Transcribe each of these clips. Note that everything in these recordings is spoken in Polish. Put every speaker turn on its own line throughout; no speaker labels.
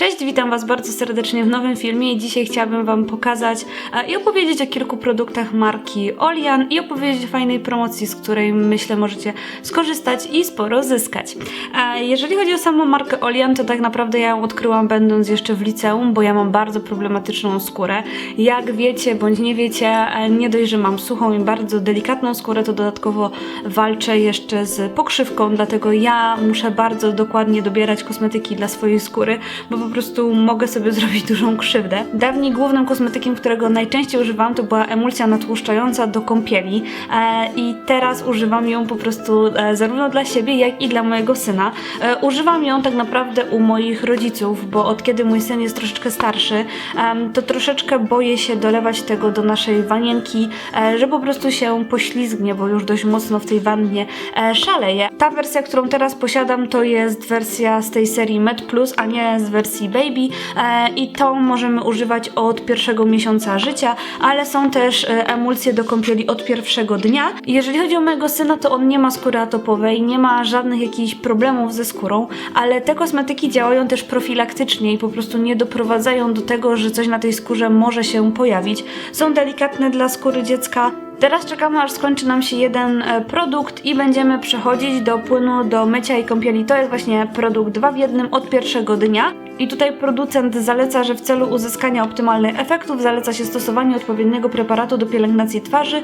Cześć, witam Was bardzo serdecznie w nowym filmie i dzisiaj chciałabym Wam pokazać e, i opowiedzieć o kilku produktach marki Olian i opowiedzieć o fajnej promocji, z której myślę możecie skorzystać i sporo zyskać. E, Jeżeli chodzi o samą markę Olian, to tak naprawdę ja ją odkryłam będąc jeszcze w liceum, bo ja mam bardzo problematyczną skórę. Jak wiecie bądź nie wiecie, e, nie dość, że mam suchą i bardzo delikatną skórę, to dodatkowo walczę jeszcze z pokrzywką, dlatego ja muszę bardzo dokładnie dobierać kosmetyki dla swojej skóry, bo prostu mogę sobie zrobić dużą krzywdę. Dawniej głównym kosmetykiem, którego najczęściej używam, to była emulsja natłuszczająca do kąpieli e, i teraz używam ją po prostu e, zarówno dla siebie, jak i dla mojego syna. E, używam ją tak naprawdę u moich rodziców, bo od kiedy mój syn jest troszeczkę starszy, em, to troszeczkę boję się dolewać tego do naszej wanienki, e, że po prostu się poślizgnie, bo już dość mocno w tej wannie e, szaleje. Ta wersja, którą teraz posiadam, to jest wersja z tej serii Med Plus, a nie z wersji Baby e, i tą możemy używać od pierwszego miesiąca życia, ale są też e, emulsje do kąpieli od pierwszego dnia. Jeżeli chodzi o mojego syna, to on nie ma skóry atopowej, nie ma żadnych jakichś problemów ze skórą, ale te kosmetyki działają też profilaktycznie i po prostu nie doprowadzają do tego, że coś na tej skórze może się pojawić. Są delikatne dla skóry dziecka, Teraz czekamy aż skończy nam się jeden e, produkt i będziemy przechodzić do płynu do mycia i kąpieli. To jest właśnie produkt dwa w jednym od pierwszego dnia. I tutaj producent zaleca, że w celu uzyskania optymalnych efektów zaleca się stosowanie odpowiedniego preparatu do pielęgnacji twarzy e,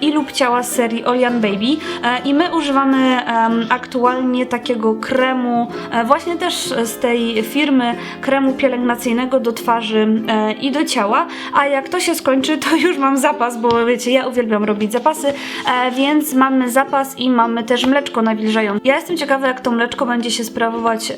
i lub ciała z serii Olian Baby. E, I my używamy aktualnie takiego kremu, e, właśnie też z tej firmy, kremu pielęgnacyjnego do twarzy i do ciała. A jak to się skończy, to już mam zapas, bo wiecie, ja uwielbiam robić zapasy, więc mamy zapas i mamy też mleczko nawilżające. Ja jestem ciekawa, jak to mleczko będzie się sprawować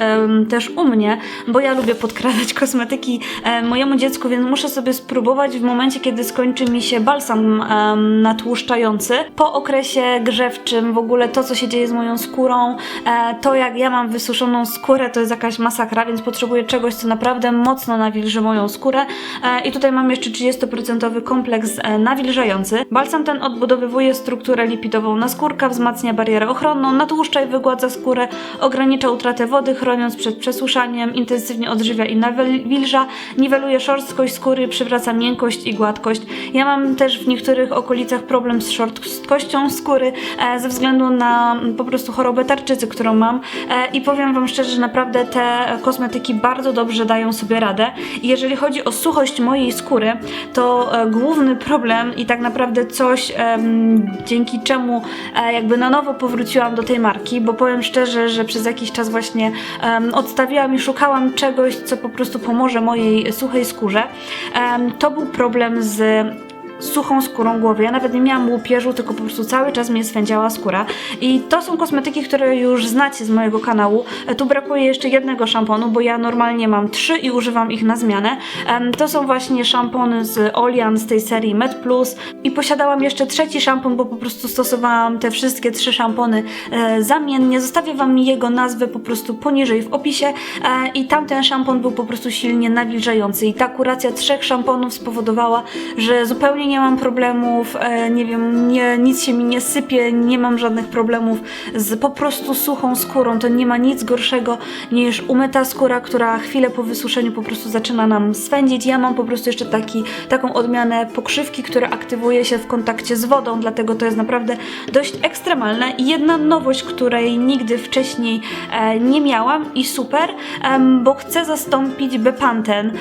też u mnie, bo ja lubię podkradać kosmetyki e, mojemu dziecku, więc muszę sobie spróbować w momencie, kiedy skończy mi się balsam em, natłuszczający. Po okresie grzewczym, w ogóle to, co się dzieje z moją skórą, e, to jak ja mam wysuszoną skórę, to jest jakaś masakra, więc potrzebuję czegoś, co naprawdę mocno nawilży moją skórę. E, I tutaj mam jeszcze 30% kompleks e, nawilżający. Balsam ten odbudowywuje strukturę lipidową naskórka, wzmacnia barierę ochronną, natłuszcza i wygładza skórę, ogranicza utratę wody, chroniąc przed przesuszaniem, intensywnie odżywia i nawilża, niweluje szorstkość skóry, przywraca miękkość i gładkość. Ja mam też w niektórych okolicach problem z szorstkością skóry e, ze względu na mm, po prostu chorobę tarczycy, którą mam e, i powiem Wam szczerze, że naprawdę te kosmetyki bardzo dobrze dają sobie radę. I jeżeli chodzi o suchość mojej skóry, to e, główny problem i tak naprawdę coś, em, dzięki czemu e, jakby na nowo powróciłam do tej marki, bo powiem szczerze, że przez jakiś czas właśnie em, odstawiłam i szukałam czegoś, co po prostu pomoże mojej suchej skórze. To był problem z suchą skórą głowy. Ja nawet nie miałam łupieżu, tylko po prostu cały czas mnie swędziała skóra. I to są kosmetyki, które już znacie z mojego kanału. E, Tu brakuje jeszcze jednego szamponu, bo ja normalnie mam trzy i używam ich na zmianę. To są właśnie szampony z Olian z tej serii Med Plus i posiadałam jeszcze trzeci szampon, bo po prostu stosowałam te wszystkie trzy szampony e, zamiennie. Zostawię Wam jego nazwę po prostu poniżej w opisie e, i tamten szampon był po prostu silnie nawilżający i ta kuracja trzech szamponów spowodowała, że zupełnie nie mam problemów, e, nie wiem, nie, nic się mi nie sypie, nie mam żadnych problemów z po prostu suchą skórą. To nie ma nic gorszego niż umyta skóra, która chwilę po wysuszeniu po prostu zaczyna nam swędzić. Ja mam po prostu jeszcze taki, taką odmianę pokrzywki, która aktywuje się w kontakcie z wodą, dlatego to jest naprawdę dość ekstremalne. I jedna nowość, której nigdy wcześniej e, nie miałam i super, bo chcę zastąpić Bepanten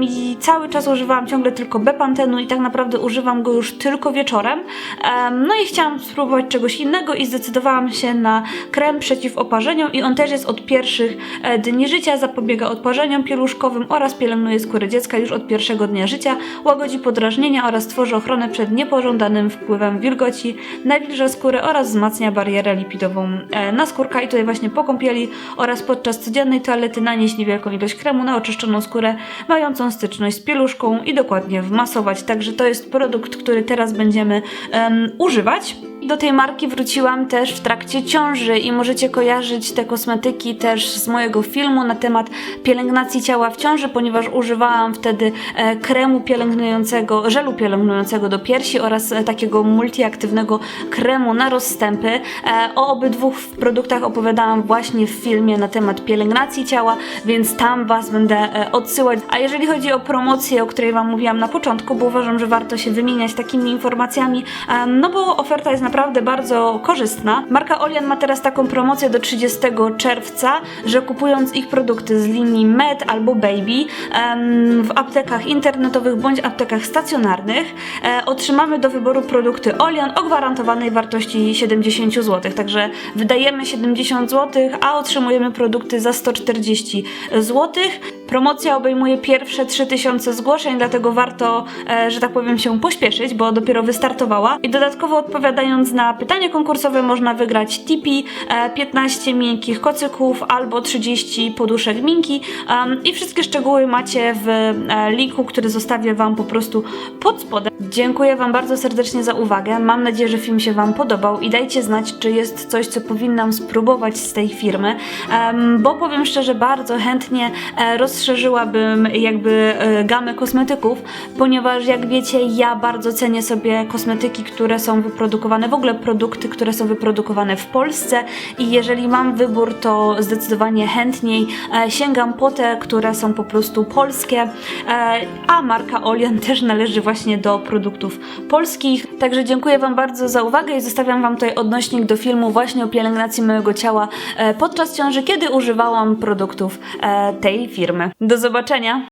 i cały czas używałam ciągle tylko Bepantenu i tak naprawdę używam go już tylko wieczorem. Em, no i chciałam spróbować czegoś innego i zdecydowałam się na krem przeciw oparzeniom i on też jest od pierwszych e, dni życia, zapobiega odparzeniom pieluszkowym oraz pielęgnuje skórę dziecka już od pierwszego dnia życia, łagodzi podrażnienia oraz tworzy ochronę przed niepożądanym wpływem wilgoci, nawilża skórę oraz wzmacnia barierę lipidową e, naskórka i tutaj właśnie po kąpieli oraz podczas codziennej toalety nanieść niewielką ilość kremu na oczyszczoną skórę mającą styczność z pieluszką i dokładnie wmasować. Także to jest produkt, który teraz będziemy em, używać. Do tej marki wróciłam też w trakcie ciąży i możecie kojarzyć te kosmetyki też z mojego filmu na temat pielęgnacji ciała w ciąży, ponieważ używałam wtedy e, kremu pielęgnującego, żelu pielęgnującego do piersi oraz e, takiego multiaktywnego kremu na rozstępy. E, o obydwu produktach opowiadałam właśnie w filmie na temat pielęgnacji ciała, więc tam Was będę odsyłać. A jeżeli chodzi o promocję, o której Wam mówiłam na początku, bo uważam, że warto się wymieniać takimi informacjami, no bo oferta jest naprawdę bardzo korzystna. Marka Olian ma teraz taką promocję do 30 czerwca, że kupując ich produkty z linii Med albo Baby w aptekach internetowych bądź aptekach stacjonarnych e, otrzymamy do wyboru produkty Olian o gwarantowanej wartości 70 zł. Także wydajemy 70 zł, a otrzymujemy produkty za 140 zł. Promocja obejmuje pierwsze 3000 zgłoszeń, dlatego warto, e, że tak powiem, się pośpieszyć, bo dopiero wystartowała. I dodatkowo odpowiadając na pytanie konkursowe, można wygrać Tipi, e, 15 miękkich kocyków albo 30 poduszek minki. I wszystkie szczegóły macie w e, linku, który zostawię Wam po prostu pod spodem. Dziękuję Wam bardzo serdecznie za uwagę. Mam nadzieję, że film się Wam podobał i dajcie znać, czy jest coś, co powinnam spróbować z tej firmy, bo powiem szczerze, bardzo chętnie e, rozszerzyłabym jakby e, gamę kosmetyków, ponieważ jak wiecie, ja bardzo cenię sobie kosmetyki, które są wyprodukowane, w ogóle produkty, które są wyprodukowane w Polsce i jeżeli mam wybór, to zdecydowanie chętniej e, sięgam po te, które są po prostu polskie, a marka Olian też należy właśnie do produktów polskich. Także dziękuję Wam bardzo za uwagę i zostawiam Wam tutaj odnośnik do filmu właśnie o pielęgnacji mojego ciała e, podczas ciąży, kiedy używałam produktów e, tej firmy. Do zobaczenia!